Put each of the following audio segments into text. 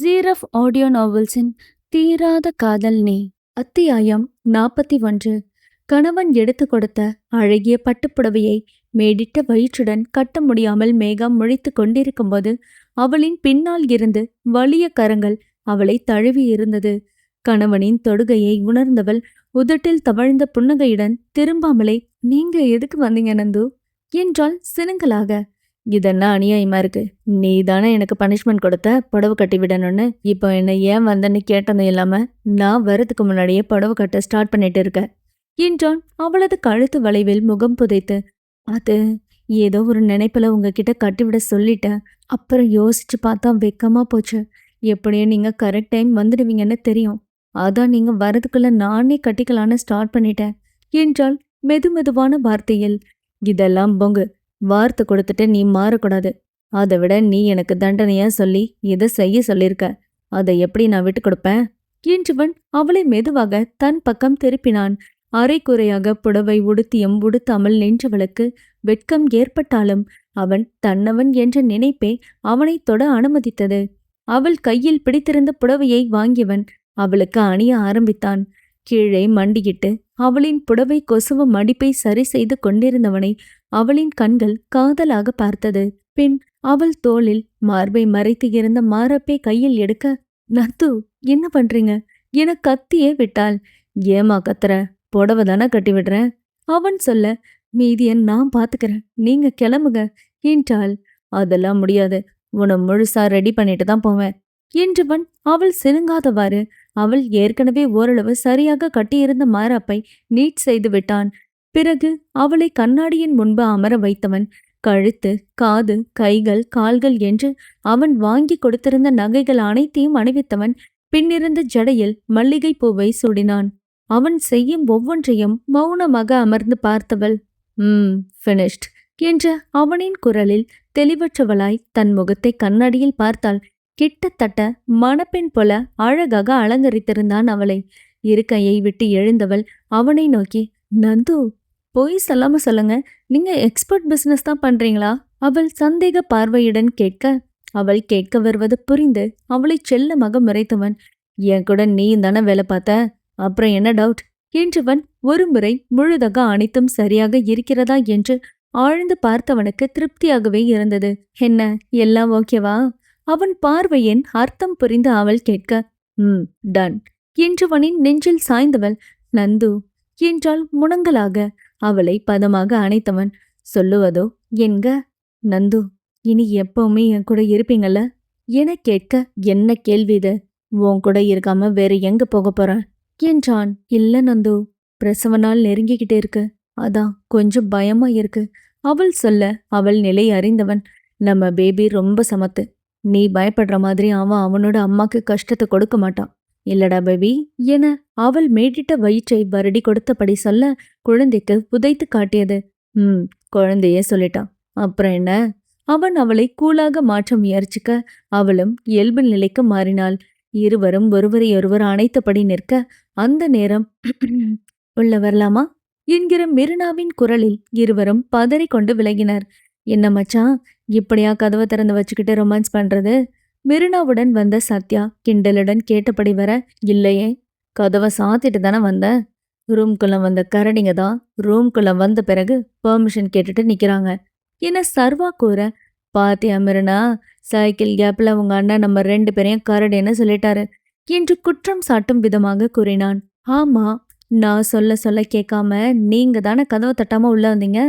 ஜீரஃப் audio நாவல்ஸின் தீராத காதல் நீ. அத்தியாயம் நாற்பத்தி ஒன்று. கணவன் எடுத்து கொடுத்த அழகிய பட்டுப்புடவையை மேடிட்ட வயிற்றுடன் கட்ட முடியாமல் மேகா முழித்து கொண்டிருக்கும்போது அவளின் பின்னால் இருந்து வலிய கரங்கள் அவளை தழுவி இருந்தது. கணவனின் தொடுகையை உணர்ந்தவள் உதட்டில் தவழ்ந்த புன்னகையுடன் திரும்பாமலே நீங்க எதுக்கு வந்தீங்க நந்து? என்றாள் சினுங்கலாக இதெல்லாம் அநியாயமா இருக்கு. நீ தானே எனக்கு பனிஷ்மெண்ட் கொடுத்த புடவை கட்டி விடணும்னு. இப்போ என்ன ஏன் வந்தேன்னு கேட்டதும் இல்லாம நான் வரதுக்கு முன்னாடியே புடவை கட்ட ஸ்டார்ட் பண்ணிட்டு இருக்க என்றான் அவளது கழுத்து வளைவில் முகம் புதைத்து அது ஏதோ ஒரு நினைப்புல உங்ககிட்ட கட்டிவிட சொல்லிட்டேன். அப்புறம் யோசிச்சு பார்த்தா வெக்கமா போச்சு. எப்படியும் நீங்க கரெக்ட் டைம் வந்துடுவீங்கன்னு தெரியும். அதான் நீங்க வரதுக்குள்ள நானே கட்டிக்கலான்னு ஸ்டார்ட் பண்ணிட்டேன். மெது மெதுவான வார்த்தையில் இதெல்லாம் பொங்கு. வார்த்தை கொடுத்துட்டு நீ மாறக்கூடாது. அதை விட நீ எனக்கு தண்டனையா சொல்லி இதை செய்ய சொல்லியிருக்க. அதை எப்படி நான் விட்டு கொடுப்பேன்? என்றவன் அவளை மெதுவாக தன் பக்கம் திருப்பினான். அரைக்குறையாக புடவை உடுத்தியும் உடுத்தாமல் நின்றவளுக்கு வெட்கம் ஏற்பட்டாலும் அவன் தன்னவன் என்ற நினைப்பே அவனை தொட அனுமதித்தது. அவள் கையில் பிடித்திருந்த புடவையை வாங்கியவன் அவளுக்கு அணிய ஆரம்பித்தான். கீழே மண்டியிட்டு அவளின் புடவை கொசுவ மடிப்பை சரி செய்து கொண்டிருந்தவனை அவளின் கண்கள் காதலாக பார்த்தது. பின் அவள் தோளில் மார்பை மறைத்து இருந்த மாரப்பை கையில் எடுக்க நத்து என்ன பண்றீங்க? என கத்தியே விட்டாள். ஏமா கத்துற? புடவை தானே கட்டி விடுறேன் அவன் சொல்ல மீதிய நான் பாத்துக்கிறேன். நீங்க கிளம்புங்க. என்றாள். அதெல்லாம் முடியாது. உன முழுசா ரெடி பண்ணிட்டு தான் போவேன். என்றவன் அவள் சினுங்காதவாறு அவள் ஏற்கனவே ஓரளவு சரியாக கட்டியிருந்த மாராப்பை நீட் செய்து விட்டான். பிறகு அவளை கண்ணாடியின் முன்பு அமர வைத்தவன். கழுத்து காது கைகள் கால்கள் என்று அவன் வாங்கி கொடுத்திருந்த நகைகள் அனைத்தையும் அணிவித்தவன் பின்னிருந்த ஜடையில் மல்லிகை பூவை சூடினான். அவன் செய்யும் ஒவ்வொன்றையும் மௌனமாக அமர்ந்து பார்த்தவள் ம் ஃபினிஷ்ட் என்ற அவனின் குரலில் தெளிவற்றவளாய் தன் முகத்தை கண்ணாடியில் பார்த்தாள். கிட்டத்தட்ட மணப்பெண் போல அழகாக அலங்கரித்திருந்தான் அவளை. இருக்கையை விட்டு எழுந்தவள் அவனை நோக்கி நந்து பொய் சொல்லாம சொல்லுங்க. நீங்க எக்ஸ்பர்ட் பிசினஸ் தான் பண்றீங்களா? அவள் சந்தேக பார்வையுடன் கேட்க அவள் கேட்க வருவது புரிந்து அவளை செல்லமாக முறைத்தவன் என் கூட நீயும் தானே வேலை பார்த்த? அப்புறம் என்ன டவுட் என்றவன் ஒருமுறை முழுதாக அனைத்தும் சரியாக இருக்கிறதா என்று ஆழ்ந்து பார்த்தவனுக்கு திருப்தியாகவே இருந்தது. என்ன எல்லாம் ஓகேவா அவன் பார்வையின் அர்த்தம் புரிந்து அவள் கேட்க ம் டன். என்றவனின் நெஞ்சில் சாய்ந்தவள் நந்து என்றாள் முணங்கலாக அவளை பதமாக அணைத்தவன் சொல்லுவதோ என்க? நந்து இனி எப்பவுமே என் கூட இருப்பீங்கல்ல? என கேட்க என்ன கேள்வி இது? உன் கூட இருக்காம வேற எங்க போக போறேன் என்றான். இல்ல நந்து. பிரசவ நாள் நெருங்கிக்கிட்டே இருக்கு. அதான் கொஞ்சம் பயமா இருக்கு. அவள் சொல்ல அவள் நிலை அறிந்தவன். நம்ம பேபி ரொம்ப சமத்து. நீ பயப்படுற மாதிரி அவன் அவனோட அம்மாக்கு கஷ்டத்தை கொடுக்க மாட்டான். இல்லடா பேபி என அவள் மேடிட்ட வயிற்றை வருடி கொடுத்தபடி சொல்ல குழந்தைக்கு புதைத்து காட்டியது. ம் குழந்தையே சொல்லிட்டான். அப்புறம் என்ன? அவன் அவளை கூலாக மாற்ற முயற்சிக்க அவளும் இயல்பு நிலைக்கு மாறினாள். இருவரும் ஒருவரையொருவர் அணைத்தபடி நிற்க அந்த நேரம் உள்ள வரலாமா? என்கிற மிருனாவின் குரலில் இருவரும் பதறிக்கொண்டு விலகினர். என்ன மச்சான் இப்படியா கதவை திறந்து வச்சுக்கிட்டு ரொமான்ஸ் பண்றது? மிருனாவுடன் வந்த சத்யா கிண்டலுடன் கேட்டபடி வர இல்லையே கதவை சாத்திட்டு தானே வந்த? ரூம்குள்ள வந்த கரடிங்க தான் ரூம்குள்ள வந்த பிறகு பெர்மிஷன் கேட்டுட்டு நிக்கிறாங்க. என்ன சர்வா கூற பாத்தியா மிருனா சைக்கிள் கேப்ல உங்க அண்ணன் நம்ம ரெண்டு பேரையும் கரடின்னு சொல்லிட்டாரு என்று குற்றம் சாட்டும் விதமாக கூறினான். ஆமா நான் சொல்ல சொல்ல கேட்காம நீங்க தானே கதவை தட்டாம உள்ள வந்தீங்க?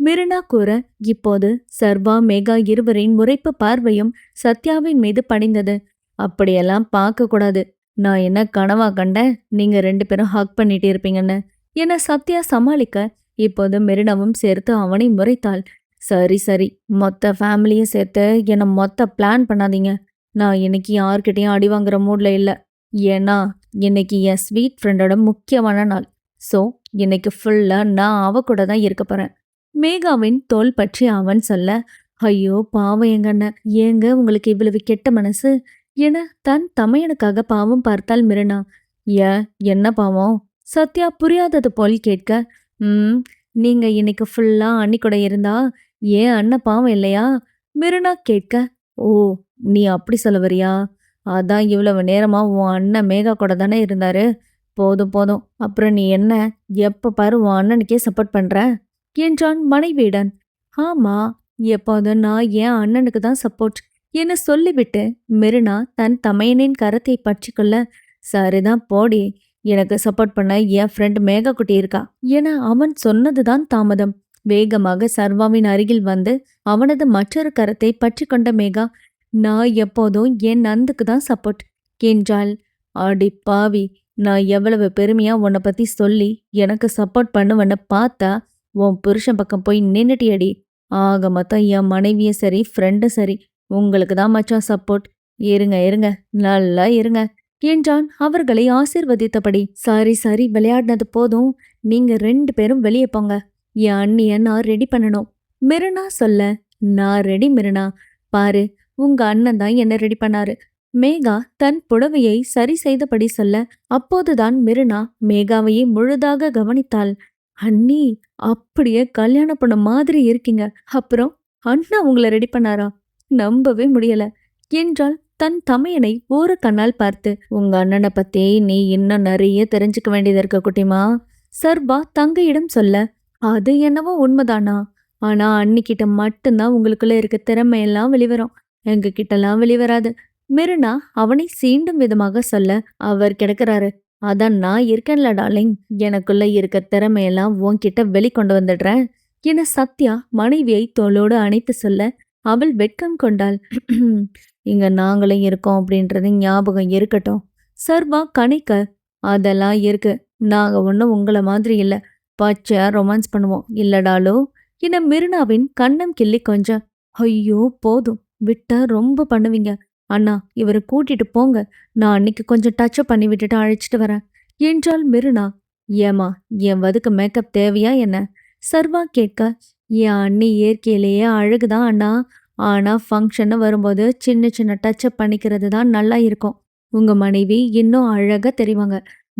மிருனா கூற இப்போது சர்வா மேகா இருவரின் முறைப்பு பார்வையும் சத்யாவின் மீது படிந்தது அப்படியெல்லாம் பார்க்க கூடாது. நான் என்ன கனவா கண்டேன்? நீங்க ரெண்டு பேரும் ஹக் பண்ணிட்டு இருப்பீங்கன்னு. என சத்யா சமாளிக்க இப்போது மெரினாவும் சேர்த்து அவனை முறைத்தாள். சரி சரி. மொத்த ஃபேமிலியும் சேர்த்து என்னை மொத்த பிளான் பண்ணாதீங்க. நான் இன்னைக்கு யார்கிட்டையும் அடி வாங்குற மூட்ல இல்லை. ஏன்னா இன்னைக்கு என் ஸ்வீட் ஃப்ரெண்டோட முக்கியமான நாள். ஸோ இன்னைக்கு ஃபுல்லாக நான் அவ கூட தான் இருக்க போறேன். மேகாவின் தோல் பற்றி அவன் சொல்ல ஐயோ பாவம் எங்க அண்ணன். ஏங்க உங்களுக்கு இவ்வளவு கெட்ட மனசு? என தன் தமையனுக்காக பாவம் பார்த்தால் மிருனா. ஏ என்ன பாவம்? சத்யா புரியாதது போல் கேட்க ம் நீங்க இன்னைக்கு ஃபுல்லா அன்னிக்கூட கூட இருந்தா ஏன் அண்ணன் பாவம் இல்லையா? மிருனா கேட்க ஓ நீ அப்படி சொல்ல வரியா? அதான் இவ்வளவு நேரமா உன் அண்ணன் மேகா கூட தானே இருந்தாரு. போதும் போதும். அப்புறம் நீ என்ன எப்ப பாரு உன் அண்ணனுக்கே சப்போர்ட் பண்ற? என்றான் மனைவியுடன். ஆமா எப்போதும் நான் என் அண்ணனுக்கு தான் சப்போர்ட் என சொல்லிவிட்டு மெரினா தன் தமையனின் கரத்தை பற்றிக்கொள்ள சரிதான் போடி எனக்கு சப்போர்ட் பண்ண என் ஃப்ரெண்ட் மேகா குட்டி இருக்கா என அவன் சொன்னதுதான் தாமதம். வேகமாக சர்வாவின் அருகில் வந்து அவனது மற்றொரு கரத்தை பற்றி கொண்ட மேகா நான் எப்போதும் என் நந்துக்கு தான் சப்போர்ட் என்றாள். அடி பாவி நான் எவ்வளவு பெருமையா உன்னை பத்தி சொல்லி எனக்கு சப்போர்ட் பண்ணுவேன்னு பார்த்தா உன் புருஷன் பக்கம் போய் நின்னுட்டியடி. ஆக மொத்தம் என் மனைவியும் சரி ஃப்ரெண்டும் சரி. உங்களுக்கு தான் மச்சான் சப்போர்ட் இருங்க இருங்க. நல்லா இருங்க. என்றான் அவர்களை ஆசிர்வதித்தபடி. Sorry sorry. விளையாடினது போதும். நீங்க ரெண்டு பேரும் வெளியே போங்க. என் அண்ணிய நான் ரெடி பண்ணணும். மிருனா சொல்ல நான் ரெடி மிருனா. பாரு உங்க அண்ணன் தான் என்ன ரெடி பண்ணாரு. மேகா தன் புடவையை சரி செய்தபடி சொல்ல அப்போதுதான் மிருனா மேகாவையே முழுதாக கவனித்தாள். அண்ணி அப்படியே கல்யாணம் பண்ண மாதிரி இருக்கீங்க. அப்புறம் அண்ணா உங்களை ரெடி பண்ணாரா? நம்பவே முடியல. என்றால் தன் தமையனை ஒரு கண்ணால் பார்த்து உங்க அண்ணனை பத்தி நீ இன்னும் நிறைய தெரிஞ்சுக்க வேண்டியது இருக்க குட்டிமா. சர்வா தங்கையிடம் சொல்ல அது என்னவோ உண்மைதானா? ஆனா அன்னிக்கிட்ட மட்டும்தான் உங்களுக்குள்ள இருக்க திறமையெல்லாம் வெளிவரும். எங்க கிட்டலாம் வெளிவராது. மிருனா அவனை சீண்டும் விதமாக சொல்ல அவர் கிடக்கிறாரு. அதான் நான் இருக்கேன்ல டார்லிங். எனக்குள்ள இருக்க திறமையெல்லாம் உன்கிட்ட வெளிக்கொண்டு வந்துடுறேன். என சத்யா மனைவியை தோளோடு அணைத்து சொல்ல அவள் வெட்கம் கொண்டாள். இங்க நாங்களும் இருக்கோம் அப்படின்றது ஞாபகம் இருக்கட்டும். சர்வா கணிக்க அதெல்லாம் இருக்கு. நாங்க ஒன்றும் உங்களை மாதிரி இல்லை. பச்சையா ரொமான்ஸ் பண்ணுவோம். இல்லடாலோ என மிருனாவின் கண்ணம் கிள்ளி கொஞ்சம் ஐயோ போதும். விட்டா ரொம்ப பண்ணுவீங்க. அண்ணா இவரை கூட்டிட்டு போங்க. நான் அன்னைக்கு கொஞ்சம் டச்சப் பண்ணி விட்டுட்டு அழைச்சிட்டு வரேன். என்றாள் மிருனா. ஏமா என் வதுக்கு மேக்கப் தேவையா என்ன? சர்வா கேட்க என் அண்ணி இயற்கையிலேயே அழகுதான் அண்ணா. ஆனா ஃபங்க்ஷன்னு வரும்போது சின்ன சின்ன டச்சப் பண்ணிக்கிறது தான் நல்லா இருக்கும். உங்க மனைவி இன்னும் அழகா தெரிவாங்க.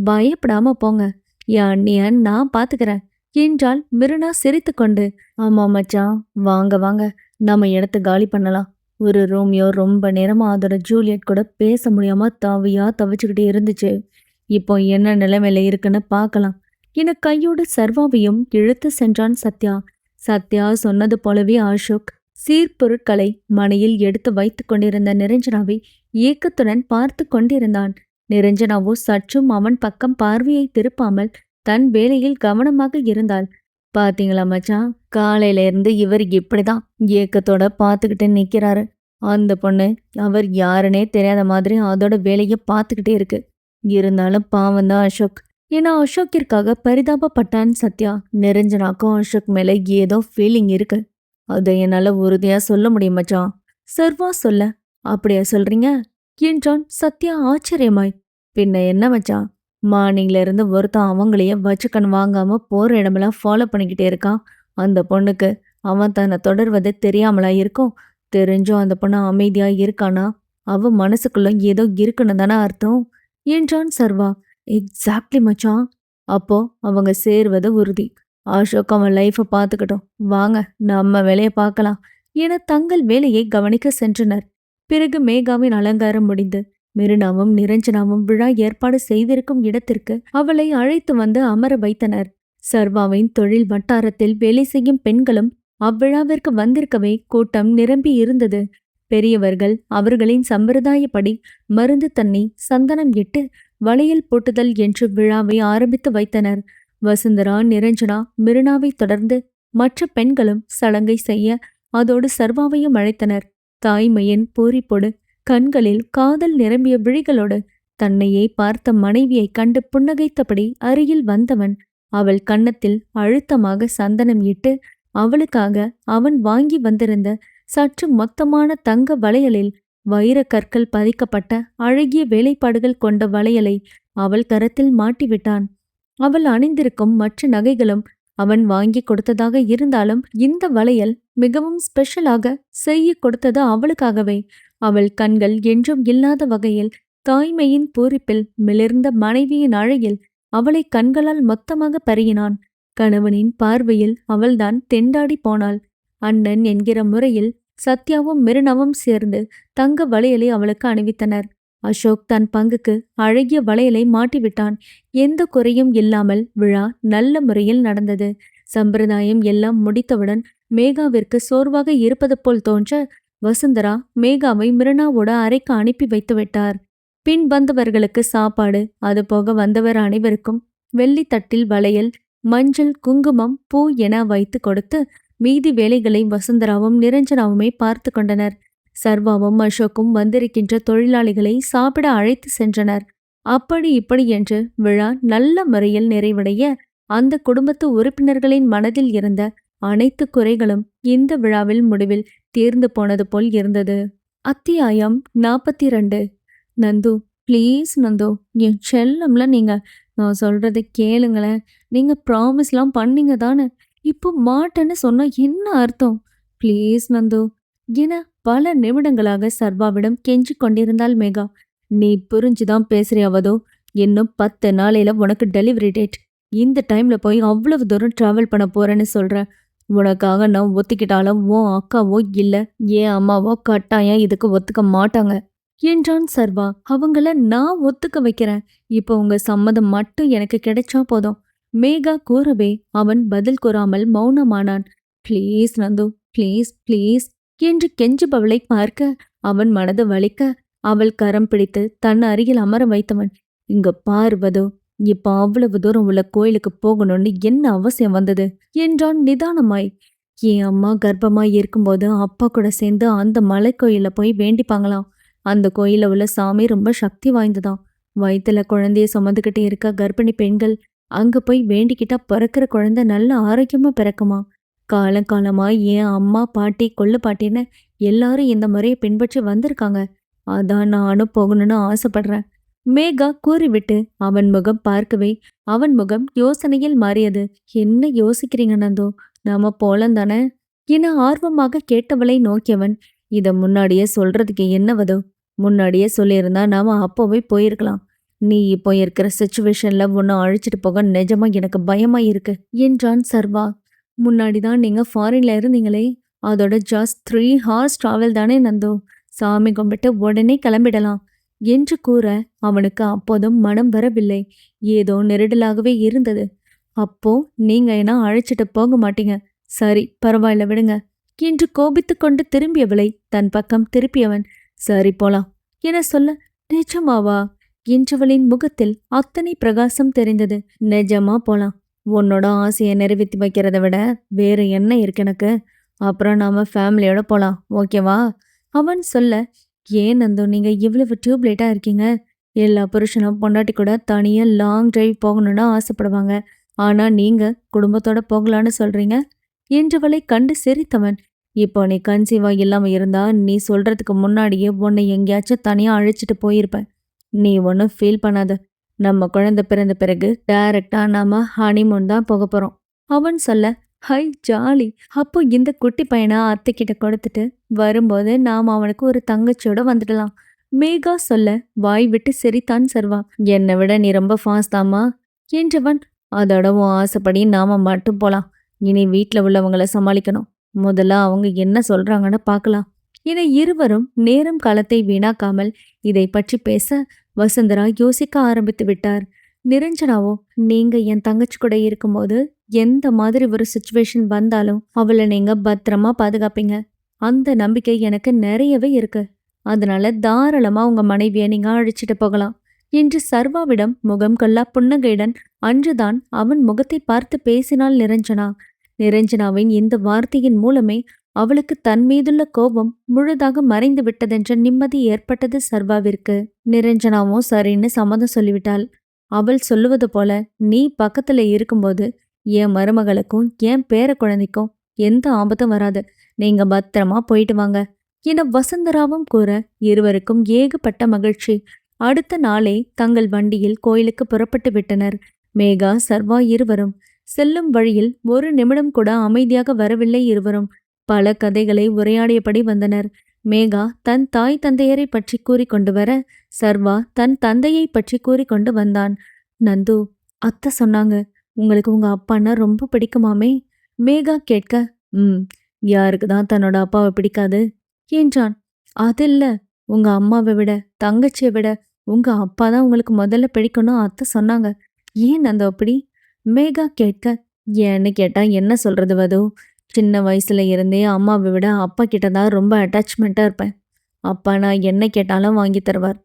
பயப்படாம போங்க. என் அண்ணிய நான் பாத்துக்கிறேன் என்றாள் மிருனா சிரித்துக்கொண்டு. ஆமா மச்சான். வாங்க வாங்க. நம்ம இடத்த காலி பண்ணலாம். ஒரு ரோமியோ ரொம்ப நேரமாக அதோட ஜூலியட் கூட பேச முடியாம தவியா தவிச்சுக்கிட்டே இருந்துச்சு. இப்போ என்ன நிலைமையில இருக்குன்னு பார்க்கலாம். என கையோடு சர்வாவையும் இழுத்து சென்றான் சத்யா. சத்யா சொன்னது போலவே அசோக் சீர்பொருட்களை மனையில் எடுத்து வைத்து கொண்டிருந்த நிரஞ்சனாவை ஏக்கத்துடன் பார்த்து கொண்டிருந்தான். நிரஞ்சனாவோ சற்றும் அவன் பக்கம் பார்வையை திருப்பாமல் தன் வேலையில் கவனமாக இருந்தாள். பாத்தீங்களா மச்சான்? காலையில இருந்து இவர் இப்படிதான் ஏக்கத்தோட பார்த்துக்கிட்டு நிக்கிறாரு. அந்த பொண்ணு அவர் யாருன்னே தெரியாத மாதிரி அதோட வேலைய பார்த்துக்கிட்டே இருக்கு. இருந்தாலும் பாவம் தான் அசோக். ஏன்னா அசோக்கிற்காக பரிதாபப்பட்டான் சத்யா. நெருஞ்சனாக்கும் அசோக் மேல ஏதோ ஃபீலிங் இருக்கு. அதை என்னால உறுதியா சொல்ல முடியும் மச்சான். சர்வா சொல்ல அப்படியா சொல்றீங்க? என்றான் சத்யா ஆச்சரியமாய். பின்ன என்ன மச்சான்? மார்னிங்ல இருந்து ஒருத்தன் அவங்களையே வச்சுக்கண் வாங்காமல் போகிற இடமெல்லாம் ஃபாலோ பண்ணிக்கிட்டே இருக்கான். அந்த பொண்ணுக்கு அவன் தன்னை தொடர்வது தெரியாமலா இருக்கும்? தெரிஞ்சும் அந்த பொண்ணு அமைதியாக இருக்கானா? அவன் மனசுக்குள்ள ஏதோ இருக்குன்னு தானே அர்த்தம்? என்றான் சர்வா. எக்ஸாக்ட்லி மச்சான். அப்போ அவங்க சேர்வது உறுதி. அசோக் அவன் லைஃப்பை பார்த்துக்கட்டும். வாங்க நம்ம வேலையை பார்க்கலாம். என தங்கள் வேலையை கவனிக்க சென்றனர். பிறகு மேகாவின் அலங்காரம் முடிந்து மிருனாவும் நிரஞ்சனாவும் விழா ஏற்பாடு செய்திருக்கும் இடத்திற்கு அவளை அழைத்து வந்து அமர வைத்தனர். சர்வாவின் தொழில் வட்டாரத்தில் வேலை செய்யும் பெண்களும் அவ்விழாவிற்கு வந்திருக்கவே கூட்டம் நிரம்பி இருந்தது. பெரியவர்கள் அவர்களின் சம்பிரதாயப்படி மருந்து தண்ணி சந்தனம் இட்டு வளையல் போட்டுதல் என்று விழாவை ஆரம்பித்து வைத்தனர். வசுந்தரா நிரஞ்சனா மிருனாவை தொடர்ந்து மற்ற பெண்களும் சடங்கை செய்ய அதோடு சர்வாவையும் அழைத்தனர். தாய்மையின் பூரிப்பொடு கண்களில் காதல் நிரம்பிய விழிகளோடு தன்னையே பார்த்த மனைவியை கண்டு புன்னகைத்தபடி அருகில் வந்தவன் அவள் கன்னத்தில் அழுத்தமாக சந்தனம் இட்டு அவளுக்காக அவன் வாங்கி வந்திருந்த சற்று மொத்தமான தங்க வளையலில் வைர கற்கள் பதிக்கப்பட்ட அழகிய வேலைப்பாடுகள் கொண்ட வளையலை அவள் கரத்தில் மாட்டிவிட்டான். அவள் அணிந்திருக்கும் மற்ற நகைகளும் அவன் வாங்கி கொடுத்ததாக இருந்தாலும் இந்த வளையல் மிகவும் ஸ்பெஷலாக செய்ய கொடுத்தது அவளுக்காகவே. அவள் கண்கள் என்றும் இல்லாத வகையில் தாய்மையின் பூரிப்பில் மிளிர்ந்த மனைவியின் அழகில் அவளை கண்களால் மொத்தமாக பருகினான் கணவனின் பார்வையில் அவள்தான் தெண்டாடி போனாள். அண்ணன் என்கிற முறையில் சத்யாவும் மிருணவும் சேர்ந்து தங்க வளையலை அவளுக்கு அணிவித்தனர். அசோக் தன் பங்குக்கு அழகிய வளையலை மாட்டிவிட்டான். எந்த குறையும் இல்லாமல் விழா நல்ல முறையில் நடந்தது. சம்பிரதாயம் எல்லாம் முடித்தவுடன் மேகாவிற்கு சோர்வாக இருப்பது போல் தோன்ற வசுந்தரா மேகாவை மிருனாவோட அறைக்கு அனுப்பி வைத்து விட்டார். பின் வந்தவர்களுக்கு சாப்பாடு அதுபோக வந்தவர் அனைவருக்கும் வெள்ளித்தட்டில் வளையல் மஞ்சள் குங்குமம் பூ என வைத்து கொடுத்து மீதி வேலைகளை வசுந்தராவும் நிரஞ்சனாவுமே பார்த்து கொண்டனர். சர்வாவும் அசோக்கும் வந்திருக்கின்ற தொழிலாளிகளை சாப்பிட அழைத்து சென்றனர். அப்படி இப்படி என்று விழா நல்ல முறையில் நிறைவடைய அந்த குடும்பத்து உறுப்பினர்களின் மனதில் இருந்த அனைத்து குறைகளும் இந்த விழாவில் முடிவில் தீர்ந்து போனது போல் இருந்தது. அத்தியாயம் நாற்பத்தி ரெண்டு நந்து ப்ளீஸ் நந்து என் செல்லம்ல நீங்க நான் சொல்றதை கேளுங்களேன். நீங்க ப்ராமிஸ்லாம் பண்ணீங்க தானே. இப்போ மாட்டேன்னு சொன்னா என்ன அர்த்தம்? ப்ளீஸ் நந்து என பல நிமிடங்களாக சர்வாவிடம் கெஞ்சி கொண்டிருந்தாள் மேகா. நீ புரிஞ்சுதான் பேசுறியாவதோ இன்னும் பத்து நாளையில உனக்கு டெலிவரி டேட். இந்த டைம்ல போய் அவ்வளவு தூரம் டிராவல் பண்ண போறேன்னு சொல்ற. உனக்காக நான் ஒத்துக்கிட்டாலும் உன் அக்காவோ இல்ல ஏன் அம்மாவோ கட்டாயம் இதுக்கு ஒத்துக்க மாட்டாங்க என்றான் சர்வா. அவங்கள நான் ஒத்துக்க வைக்கிறேன். இப்போ உங்க சம்மதம் மட்டும் எனக்கு கிடைச்சா போதும். மேகா கூறவே அவன் பதில் கூறாமல் மௌனமானான். ப்ளீஸ் நந்து ப்ளீஸ் ப்ளீஸ் என்று கெஞ்சுபவளை பார்க்க அவன் மனது வலிக்க அவள் கரம் பிடித்து தன் அருகில் அமர வைத்தவன். இங்க பார்வதோ இப்ப அவ்வளவு தூரம் உள்ள கோயிலுக்கு போகணும்னு என்ன அவசியம் வந்தது? என்றான் நிதானமாய். என் அம்மா கர்ப்பமாய் இருக்கும்போது அப்பா கூட சேர்ந்து அந்த மலை கோயில போய் வேண்டிப்பாங்களாம். அந்த கோயில உள்ள சாமி ரொம்ப சக்தி வாய்ந்ததாம். வயித்துல குழந்தைய சுமந்துக்கிட்டே இருக்க கர்ப்பிணி பெண்கள் அங்க போய் வேண்டிக்கிட்டா பிறக்கிற குழந்தை நல்ல ஆரோக்கியமா பிறக்குமா காலங்காலமாக என் அம்மா பாட்டி கொள்ளு பாட்டின்னு எல்லாரும் இந்த முறையை பின்பற்றி வந்திருக்காங்க. அதான் நானும் போகணும்னு ஆசைப்படுறேன். மேகா கூறிவிட்டு அவன் முகம் பார்க்கவே அவன் முகம் யோசனையில் மாறியது. என்ன யோசிக்கிறீங்க நந்தோ? நாம போலம் தானே? என ஆர்வமாக கேட்டவளை நோக்கியவன் இதை முன்னாடியே சொல்றதுக்கு என்னவதோ முன்னாடியே சொல்லியிருந்தா நாம அப்போவே போயிருக்கலாம். நீ இப்போ இருக்கிற சுச்சுவேஷன்ல உன்னை அழைச்சிட்டு போக நிஜமா எனக்கு பயமா இருக்கு என்றான் சர்வா. முன்னாடி தான் நீங்கள் ஃபாரின்ல இருந்தீங்களே. அதோட ஜஸ்ட் த்ரீ ஹார்ஸ் ட்ராவல் தானே நந்தோ? சாமி கும்பிட்டு உடனே கிளம்பிடலாம் என்று கூற அவனுக்கு அப்போதும் மனம் வரவில்லை. ஏதோ நெருடலாகவே இருந்தது. அப்போ நீங்க என்ன அழைச்சிட்டு போக மாட்டீங்க? சரி பரவாயில்ல விடுங்க என்று கோபித்து கொண்டு திரும்பியவளை தன் பக்கம் திருப்பியவன் சரி போலாம். என சொல்ல நிஜமாவா? என்றவளின் முகத்தில் அத்தனை பிரகாசம் தெரிந்தது. நிஜமா போலாம். உன்னோட ஆசையை நிறைவேற்றி வைக்கிறத விட வேறு என்ன இருக்கு எனக்கு? அப்புறம் நாம் ஃபேமிலியோட போகலாம் ஓகேவா அவன் சொல்ல ஏன் நந்தோ நீங்கள் இவ்வளவு டியூப்லைட்டாக இருக்கீங்க? எல்லா புருஷனும் பொண்டாட்டி கூட தனியாக லாங் டிரைவ் போகணும்னு ஆசைப்படுவாங்க. ஆனால் நீங்கள் குடும்பத்தோட போகலான்னு சொல்கிறீங்க என்றவளை கண்டு சிரித்தவன் இப்போ நீ கன்சீவா இல்லாமல் இருந்தா நீ சொல்கிறதுக்கு முன்னாடியே உன்னை எங்கேயாச்சும் தனியாக அழைச்சிட்டு போயிருப்பேன் நீ ஒன்றும் ஃபீல் பண்ணாத. நம்ம குழந்தை பிறந்த பிறகு டைரக்டா நாம ஹனிமூன் தான் போக போறோம். அவன் சொல்ல ஹை ஜாலி. அப்போ இந்த குட்டி பையனை அத்தை கிட்ட கொடுத்துட்டு வரும்போது நாம் அவனுக்கு ஒரு தங்கச்சியோட வந்துடலாம். மேகா சொல்ல வாய் விட்டு சிரித்தான் சர்வா. என்னை விட நீ ரொம்ப ஃபாஸ்டாமா என்றவன் அதோட உன் ஆசைப்படி நாம மட்டும் போலாம். இனி வீட்டில் உள்ளவங்கள சமாளிக்கணும். முதல்ல அவங்க என்ன சொல்றாங்கன்னு பார்க்கலாம். என இருவரும் நேரம் காலத்தை வீணாக்காமல் இதை பற்றி பேச வசுந்தரா யோசிக்க ஆரம்பித்து விட்டார். நிரஞ்சனாவோ நீங்க என் தங்கச்சி கூட இருக்கும்போது எந்த மாதிரி ஒரு சுச்சுவேஷன் வந்தாலும் அவளை நீங்க பத்திரமா பாதுகாப்பீங்க. அந்த நம்பிக்கை எனக்கு நிறையவே இருக்கு. அதனால தாராளமா உங்க மனைவியை நீங்க அழைச்சிட்டு போகலாம். என்று சர்வாவிடம் முகம் கொல்லா புன்னகையுடன் அன்றுதான் அவன் முகத்தை பார்த்து பேசினாள் நிரஞ்சனா. நிரஞ்சனாவின் இந்த வார்த்தையின் மூலமே அவளுக்கு தன் மீதுள்ள கோபம் முழுதாக மறைந்து விட்டதென்ற நிம்மதி ஏற்பட்டது சர்வாவிற்கு. நிரஞ்சனாவும் சரின்னு சம்மதம் சொல்லிவிட்டாள். அவள் சொல்லுவது போல நீ பக்கத்துல இருக்கும்போது என் மருமகளுக்கும் என் பேர குழந்தைக்கும் எந்த ஆபத்தும் வராது. நீங்க பத்திரமா போயிட்டு வாங்க. என வசந்தராவும் கூற இருவருக்கும் ஏகப்பட்ட மகிழ்ச்சி. அடுத்த நாளே தங்கள் வண்டியில் கோயிலுக்கு புறப்பட்டு விட்டனர். மேகா சர்வா இருவரும் செல்லும் வழியில் ஒரு நிமிடம் கூட அமைதியாக வரவில்லை இருவரும். பல கதைகளை உரையாடியபடி வந்தனர். மேகா தன் தாய் தந்தையரை பற்றி கூறிக்கொண்டு வர சர்வா தன் தந்தையை பற்றி கூறிக்கொண்டு வந்தான். நந்து அத்தை சொன்னாங்க உங்களுக்கு உங்க அப்பான்னா ரொம்ப பிடிக்குமாமே? மேகா கேட்க ம் யாருக்கு தான் தன்னோட அப்பாவை பிடிக்காது? என்றான். அதில்ல உங்க அம்மாவை விட தங்கச்சியை விட உங்க அப்பா தான் உங்களுக்கு முதல்ல பிடிக்கணும் அத்தை சொன்னாங்க. ஏன் நந்து அப்படி? மேகா கேட்க ஏன்னு கேட்டா என்ன சொல்றது வது? சின்ன வயசுல இருந்தே அம்மாவை விட அப்பா கிட்ட தான் ரொம்ப அட்டாச்மெண்ட்டாக இருப்பேன். அப்பா நான் என்ன கேட்டாலும் வாங்கி தருவார்.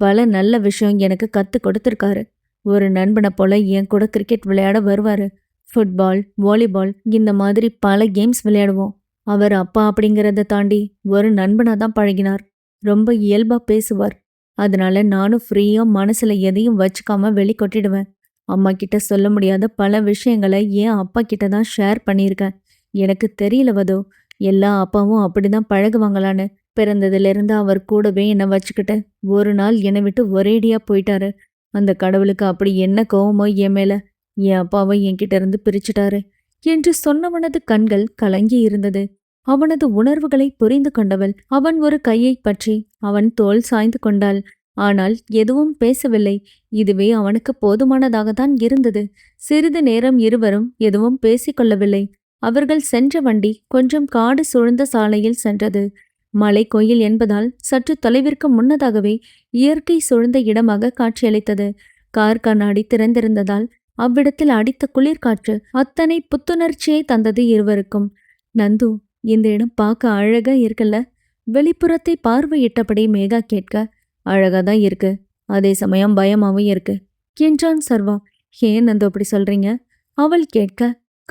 பல நல்ல விஷயம் எனக்கு கற்றுக் கொடுத்துருக்காரு. ஒரு நண்பனை போல என் கூட கிரிக்கெட் விளையாட வருவார். ஃபுட்பால் வாலிபால் இந்த மாதிரி பல கேம்ஸ் விளையாடுவோம். அவர் அப்பா அப்படிங்கிறத தாண்டி ஒரு நண்பனாக தான் பழகினார். ரொம்ப இயல்பாக பேசுவார். அதனால நானும் ஃப்ரீயாக மனசில் எதையும் வச்சுக்காம வெளிக்கொட்டிடுவேன். அம்மா கிட்ட சொல்ல முடியாத பல விஷயங்களை என் அப்பா கிட்ட தான் ஷேர் பண்ணியிருக்கேன். எனக்கு தெரியல வதோ. எல்லா அப்பாவும் அப்படிதான் பழகுவாங்களான்னு பிறந்ததுலேருந்து அவர் கூடவே என்னை வச்சுக்கிட்ட ஒரு நாள் என்னை விட்டு ஒரேடியா போயிட்டாரு. அந்த கடவுளுக்கு அப்படி என்ன கோவமோ என் மேல என் அப்பாவை என்கிட்ட இருந்து பிரிச்சுட்டாரு. என்று சொன்னவனது கண்கள் கலங்கி இருந்தது. அவனது உணர்வுகளை புரிந்து கொண்டவள் அவன் ஒரு கையை பற்றி அவன் தோல் சாய்ந்து கொண்டாள். ஆனால் எதுவும் பேசவில்லை. இதுவே அவனுக்கு போதுமானதாகத்தான் இருந்தது. சிறிது நேரம் இருவரும் எதுவும் பேசிக்கொள்ளவில்லை. அவர்கள் சென்ற வண்டி கொஞ்சம் காடு சூழ்ந்த சாலையில் சென்றது. மலை கோயில் என்பதால் சற்று தொலைவிற்கு முன்னதாகவே இயற்கை சூழ்ந்த இடமாக காட்சியளித்தது. கார் கண்ணாடி திறந்திருந்ததால் அவ்விடத்தில் அடித்த குளிர்காற்று அத்தனை புத்துணர்ச்சியை தந்தது இருவருக்கும். நந்து இந்த இடம் பார்க்க அழகா இருக்குல்ல? வெளிப்புறத்தை பார்வையிட்டபடி மேகா கேட்க அழகா தான் இருக்கு. அதே சமயம் பயமாவும் இருக்கு. என்றான் சர்வா. ஏன் நந்து அப்படி சொல்றீங்க? அவள் கேட்க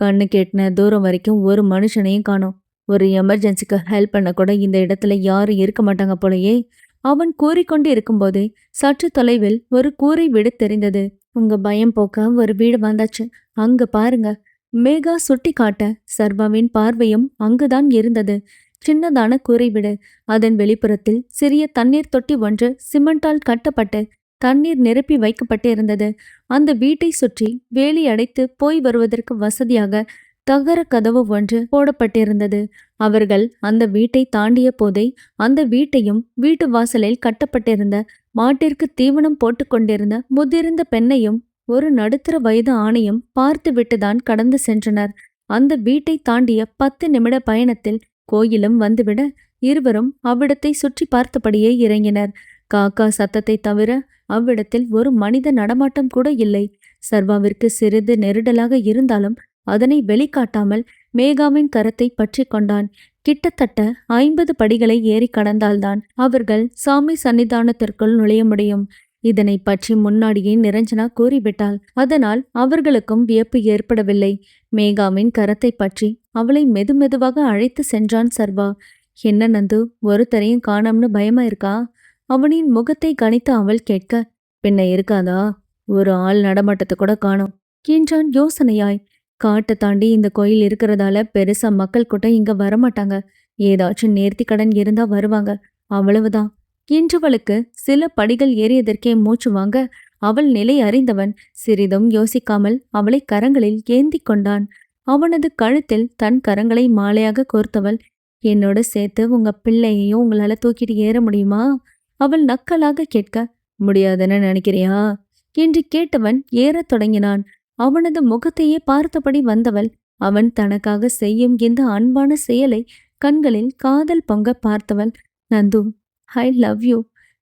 கண்ணு கேட்டின தூரம் வரைக்கும் ஒரு மனுஷனையும் காணோம். ஒரு எமர்ஜென்சிக்கு ஹெல்ப் பண்ண கூட இந்த இடத்துல யாரும் இருக்க மாட்டாங்க போலயே. அவன் கூறிக்கொண்டு இருக்கும்போதே சற்று தொலைவில் ஒரு கூரை வீடு தெரிந்தது. உங்க பயம் போக்க ஒரு வீடு வந்தாச்சு. அங்க பாருங்க. மேகா சுட்டி காட்ட சர்வாவின் பார்வையும் அங்குதான் இருந்தது. சின்னதான கூரை வீடு. அதன் வெளிப்புறத்தில் சிறிய தண்ணீர் தொட்டி ஒன்று சிமெண்டால் கட்டப்பட்டு தண்ணீர் நிரப்பி வைக்கப்பட்டு இருந்தது அந்த வீட்டை சுற்றி வேலி அடைத்து போய் வருவதற்கு வசதியாக தகர கதவு ஒன்று போடப்பட்டிருந்தது. அவர்கள் அந்த வீட்டை தாண்டிய போதே அந்த வீட்டையும் வீட்டு வாசலில் கட்டப்பட்டிருந்த மாட்டிற்கு தீவனம் போட்டுக்கொண்டிருந்த முதிர்ந்த பெண்ணையும் ஒரு நடுத்தர வயது ஆணையும் பார்த்துவிட்டுதான் கடந்து சென்றனர். அந்த வீட்டை தாண்டிய பத்து நிமிட பயணத்தில் கோயிலும் வந்துவிட இருவரும் அவ்விடத்தை சுற்றி பார்த்தபடியே இறங்கினர். காக்கா சத்தத்தை தவிர அவ்விடத்தில் ஒரு மனித நடமாட்டம் கூட இல்லை. சர்வாவிற்கு சிறிது நெருடலாக இருந்தாலும் அதனை வெளிக்காட்டாமல் மேகாவின் கரத்தை பற்றி கொண்டான். கிட்டத்தட்ட ஐம்பது படிகளை ஏறி கடந்தால்தான் அவர்கள் சாமி சன்னிதானத்திற்குள் நுழைய முடியும். இதனை பற்றி முன்னாடியே நிரஞ்சனா கூறிவிட்டாள். அதனால் அவர்களுக்கும் வியப்பு ஏற்படவில்லை. மேகாவின் கரத்தை பற்றி அவளை மெதுமெதுவாக அழைத்து சென்றான் சர்வா. என்ன நந்து ஒருத்தரையும் காணோம்னு பயமா இருக்கா? அவனின் முகத்தை கணித்து அவள் கேட்க பின்ன இருக்காதா? ஒரு ஆள் நடமாட்டத்தை கூட காணோம் என்றான் யோசனையாய். காட்டை தாண்டி இந்த கோயில் இருக்கிறதால பெருசா மக்கள் கூட்டம் இங்க வரமாட்டாங்க. ஏதாச்சும் நேர்த்தி கடன் இருந்தா வருவாங்க. அவ்வளவுதான் என்றவளுக்கு சில படிகள் ஏறியதற்கே மூச்சு வாங்க அவள் நிலை அறிந்தவன் சிறிதும் யோசிக்காமல் அவளை கரங்களில் ஏந்தி கொண்டான். அவனது கழுத்தில் தன் கரங்களை மாலையாக கோர்த்தவள் என்னோட சேர்த்து உங்க பிள்ளையையும் உங்களால தூக்கிட்டு ஏற முடியுமா? அவள் நக்கலாக கேட்க முடியாதுன்னு நினைக்கிறியா? என்று கேட்டவன் ஏறத் தொடங்கினான். அவனது முகத்தையே பார்த்தபடி வந்தவள் அவன் தனக்காக செய்யும் இந்த அன்பான செயலை கண்களில் காதல் பொங்க பார்த்தவள் நந்து ஐ லவ் யூ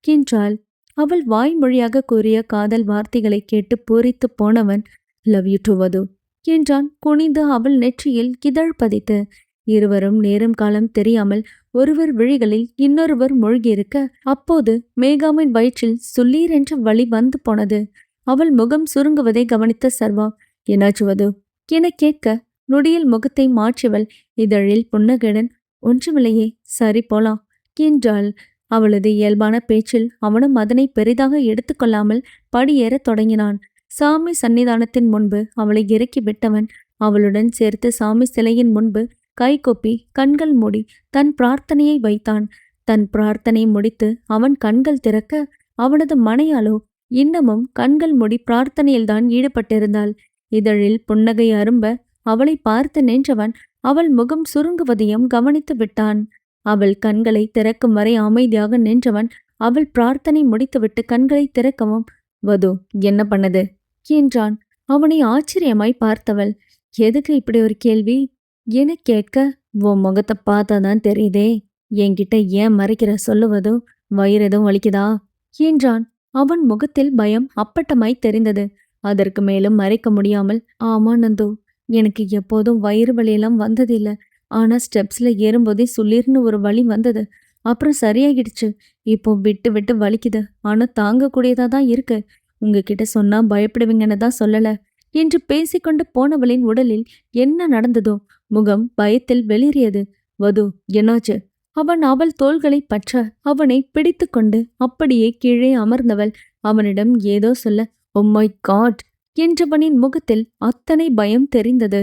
என்றாள். அவள் வாய்மொழியாக கூறிய காதல் வார்த்தைகளை கேட்டு பூரித்து போனவன் லவ் யூ டு வது என்றான். குனிந்து அவள் நெற்றியில் கிதழ் பதித்து இருவரும் நேரம் காலம் தெரியாமல் ஒருவர் விழிகளில் இன்னொருவர் மூழ்கியிருக்க அப்போது மேகாவின் வயிற்றில் சுள்ளீர் என்ற வழி வந்து போனது. அவள் முகம் சுருங்குவதை கவனித்த சர்வா என்னாச்சுவது என கேட்க நொடியில் முகத்தை மாற்றியவள் இதழில் புன்னகையுடன் ஒன்றுமில்லையே சரி போலாம் என்றாள். அவளது இயல்பான பேச்சில் அவனும் அதனை பெரிதாக எடுத்துக்கொள்ளாமல் படியேறத் தொடங்கினான். சாமி சன்னிதானத்தின் முன்பு அவளை இறக்கி விட்டவன் அவளுடன் சேர்த்து சாமி சிலையின் முன்பு கைகொப்பி கண்கள் மூடி தன் பிரார்த்தனையை வைத்தான். தன் பிரார்த்தனை முடித்து அவன் கண்கள் திறக்க அவனது மனையாளோ இன்னமும் கண்கள் மூடி பிரார்த்தனையில்தான் ஈடுபட்டிருந்தாள். இதழில் புன்னகை அரும்ப அவளை பார்த்து நின்றவன் அவள் முகம் சுருங்குவதையும் கவனித்து விட்டான். அவள் கண்களை திறக்கும் வரை அமைதியாக நின்றவன் அவள் பிரார்த்தனை முடித்துவிட்டு கண்களை திறக்கவும் வது என்ன பண்ணது? என்றான். அவனை ஆச்சரியமாய் பார்த்தவள் எதுக்கு இப்படி ஒரு கேள்வி? என கேட்க? உன் முகத்தை பார்த்தா தான் தெரியுதே. என்கிட்ட ஏன் மறைக்கிற? சொல்லுவதும் வயிறு எதுவும் வலிக்குதா? என்றான். அவன் முகத்தில் பயம் அப்பட்டமாய் தெரிந்தது. அதற்கு மேலும் மறைக்க முடியாமல் ஆமா நந்து எனக்கு எப்போதும் வயிறு வலியெல்லாம் வந்ததில்லை. ஆனா ஸ்டெப்ஸ்ல ஏறும்போதே சுளிர்னு ஒரு வலி வந்தது. அப்புறம் சரியாகிடுச்சு இப்போ விட்டு விட்டு வலிக்குது. ஆனா தாங்கக்கூடியதா தான் இருக்கு. உங்ககிட்ட சொன்னா பயப்படுவீங்கன்னு தான் சொல்லல. என்று பேசிக்கொண்டு போனவளின் உடலில் என்ன நடந்ததோ முகம் பயத்தில் வெளிறியது. வது என்னாச்சு? அவன் அவள் தோள்களை பற்ற அவனை பிடித்து கொண்டு அப்படியே கீழே அமர்ந்தவள். அவனிடம் ஏதோ சொல்ல oh ஒம்மை காட் என்றவனின் முகத்தில் அத்தனை பயம் தெரிந்தது.